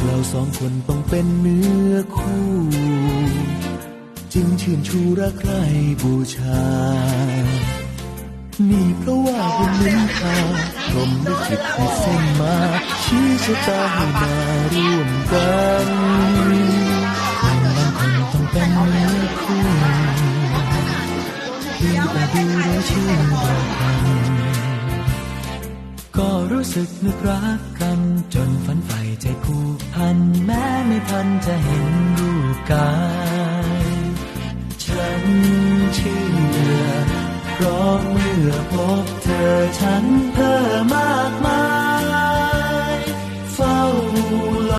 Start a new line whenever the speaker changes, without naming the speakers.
เราสองคนต้องเป็นเนื้อคู่ จึงชื่นชูรักใครบูชา นี่เพราะว่าบุญนินทาพรมลิขิตให้เส้นมา ชี้ชะตาให้มาร่วมกันคนบางคนต้องเป็นเนื้อคู่ที่แต่ดูแลชื่นบากันก็รู้สึกนึกรักกันจนันแม้ไม่ทันจะเห็นรูปกาย ฉันเชื่อเพราะเมื่อพบเธอฉัน